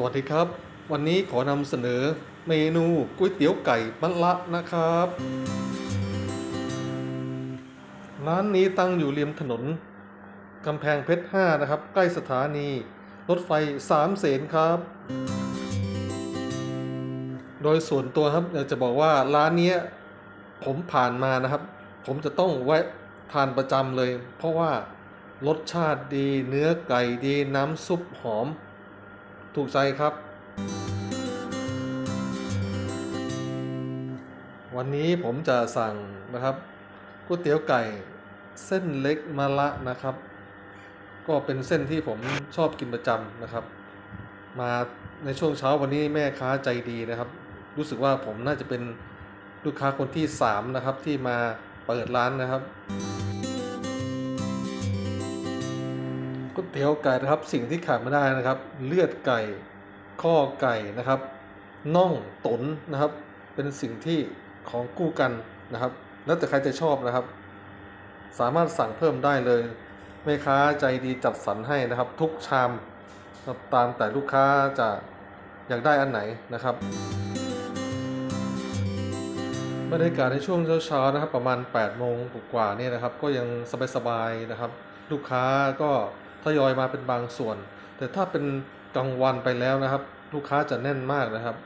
สวัสดีครับ วันนี้ขอนำเสนอเมนูก๋วยเตี๋ยวไก่มะละนะครับ ร้านนี้ตั้งอยู่ริมถนนกำแพงเพชร 5 นะครับ ใกล้สถานีรถไฟสามเสนครับ โดยส่วนตัวครับอยากจะบอกว่าร้านนี้ผมผ่านมานะครับ ผมจะต้องแวะทานประจำเลย เพราะว่ารสชาติดีเนื้อไก่ดีน้ำซุปหอม ถูกใจครับ วันนี้ผมจะสั่งนะครับก๋วยเตี๋ยวไก่เส้นเล็กมะละนะครับ ก็เป็นเส้นที่ผมชอบกินประจำนะครับ มาในช่วงเช้าวันนี้แม่ค้าใจดีนะครับ รู้สึกว่าผมน่าจะเป็นลูกค้าคนที่สามนะครับ ที่มาเปิดร้านนะครับ ก๋วยเตี๋ยวไก่นะครับ สิ่งที่ขาดไม่ได้นะครับ เลือดไก่ข้อไก่นะครับน่องตนนะครับ เป็นสิ่งที่ของกู้กันนะครับ แล้วแต่ใครจะชอบนะครับ สามารถสั่งเพิ่มได้เลยแม่ค้าใจดีจัดสรรให้นะครับ ทุกชามตามแต่ลูกค้าจะอยากได้อันไหนนะครับบรรยากาศในช่วงเช้าๆนะครับ ประมาณ8โมงกว่าเนี่ยนะครับ ก็ยังสบายๆนะครับ ลูกค้าก็ ทยอยมาเป็นบางส่วน แต่ถ้าเป็นกลางวันไปแล้วนะครับ ลูกค้าจะแน่นมากนะครับ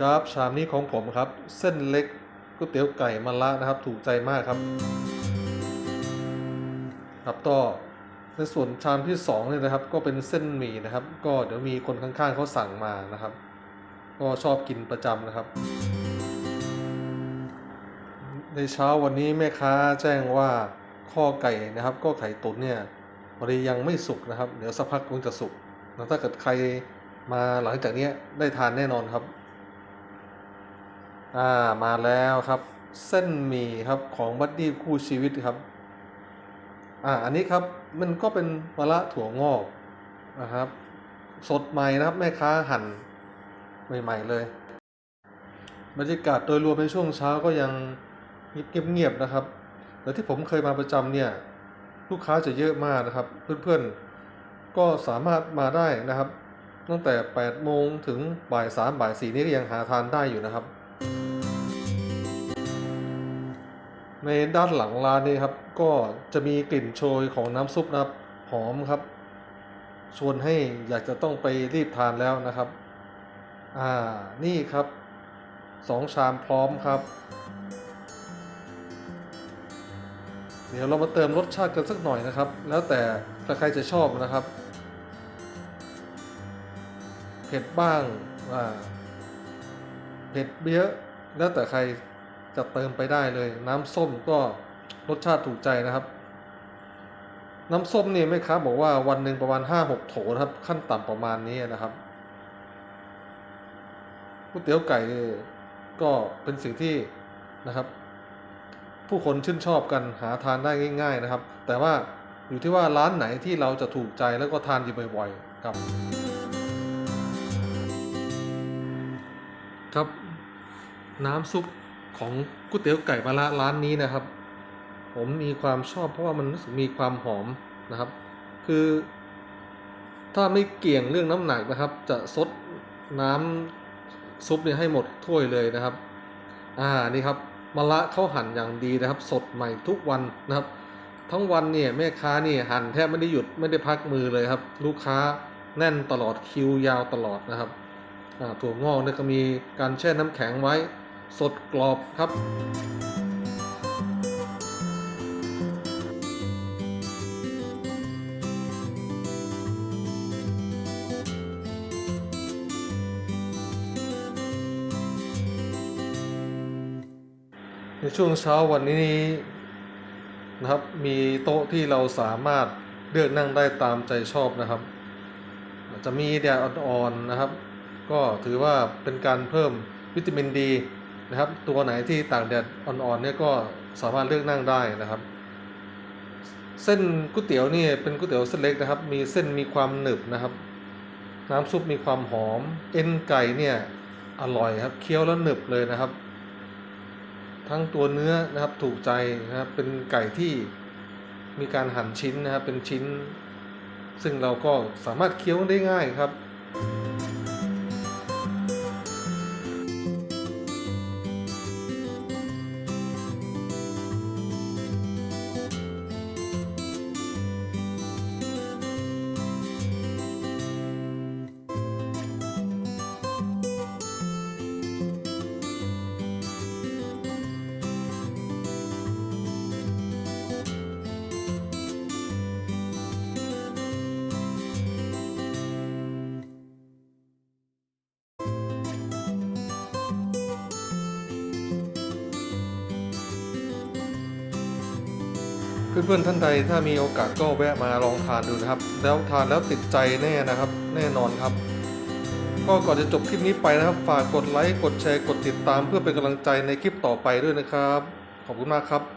ครับชามนี้ของผมครับ เส้นเล็กก๋วยเตี๋ยวไก่มะละนะครับ ถูกใจมากครับ ครับต่อในส่วนชามที่สองเนี่ยนะครับ ก็เป็นเส้นหมี่นะครับ ก็เดี๋ยวมีคนข้างๆเขาสั่งมานะครับ ก็ชอบกินประจำนะครับ ในเช้าวันนี้แม่ค้าแจ้งว่าข้อไก่นะครับ ก็ไข่ตุ๋นเนี่ยพอดียังไม่สุกนะครับ เดี๋ยวสักพักคงจะสุกแล้วถ้าเกิดใครมาหลังจากนี้ได้ทานแน่นอนครับ อ่ามาแล้วครับ เส้นหมี่ครับของบัดดี้คู่ชีวิตครับ อ่าอันนี้ครับมันก็เป็นมะละถั่วงอกนะครับ สดใหม่นะครับแม่ค้าหั่น ใหม่ๆเลยบรรยากาศโดยรวมในช่วงเช้าก็ยังเงียบๆนะครับ แต่ที่ผมเคยมาประจำเนี่ยลูกค้าจะเยอะมากนะครับ เพื่อนๆก็สามารถมาได้นะครับ ตั้งแต่ 8 โมงถึงบ่าย3บ่าย4นี้ก็ยังหาทานได้อยู่นะครับ ในด้านหลังร้านนี้ครับ ก็จะมีกลิ่นโชยของน้ำซุปนะครับหอมครับ ชวนให้อยากจะต้องไปรีบทานแล้วนะครับ อ่า นี่ครับสองชามพร้อมครับ เดี๋ยวเรามาเติมรสชาติกันสักหน่อยนะครับ แล้วแต่ใครจะชอบนะครับ เผ็ดบ้างอ่าเผ็ดเยอะแล้วแต่ใครจะเติมไปได้เลย น้ำส้มก็รสชาติถูกใจนะครับ น้ำส้มเนี่ยแม่ค้าบอกว่าวันหนึ่งประมาณห้าหกโถนะครับ ขั้นต่ำประมาณนี้นะครับ ก๋วยเตี๋ยวไก่ก็เป็นสิ่งที่นะครับ ผู้คนชื่นชอบกันหาทานได้ง่าย ๆนะครับ แต่ว่าอยู่ที่ว่าร้านไหนที่เราจะถูกใจแล้วก็ทานอยู่บ่อยๆครับ ครับน้ำซุปของก๋วยเตี๋ยวไก่มะระร้านนี้นะครับ ผมมีความชอบเพราะว่ามันรู้สึกมีความหอมนะครับ คือ ถ้าไม่เกี่ยงเรื่องน้ำหนักนะครับ จะซดน้ำ ซุปเนี่ยให้หมดถ้วยเลยนะครับ อ่านี่ครับมะระเขาหั่นอย่างดีนะครับ สดใหม่ทุกวันนะครับ ทั้งวันเนี่ยแม่ค้านี่หั่นแทบไม่ได้หยุดไม่ได้พักมือเลยครับ ลูกค้าแน่นตลอดคิวยาวตลอดนะครับถั่วงอกเนี่ยก็มีการแช่น้ำแข็งไว้ สดกรอบครับ ในช่วงเช้าวันนี้นะครับ มีโต๊ะที่เราสามารถเลือกนั่งได้ตามใจชอบนะครับ จะมีแดดอ่อนๆนะครับ ก็ถือว่าเป็นการเพิ่มวิตามินดีนะครับ ตัวไหนที่ต่ากแดดอ่อนๆเนี่ยก็สามารถเลือกนั่งได้นะครับ เส้นก๋วยเตี๋ยวนี่เป็นก๋วยเตี๋ยวเส้นเล็กนะครับ มีเส้นมีความหนึบนะครับ น้ำซุปมีความหอม เอ็นไก่เนี่ยอร่อยครับ เคี้ยวแล้วหนึบเลยนะครับ ทั้งตัวเนื้อนะครับถูกใจนะครับเป็นไก่ที่มีการหั่นชิ้นนะครับเป็นชิ้น ซึ่งเราก็สามารถเคี้ยวได้ง่ายครับ เพื่อนๆท่านใดถ้ามีโอกาสก็แวะมาลองทานดูนะครับ แล้วทานแล้วติดใจแน่นะครับ แน่นอนครับ ก็ก่อนจะจบคลิปนี้ไปนะครับ ฝากกดไลค์กดแชร์กดติดตามเพื่อเป็นกำลังใจในคลิปต่อไปด้วยนะครับ ขอบคุณมากครับ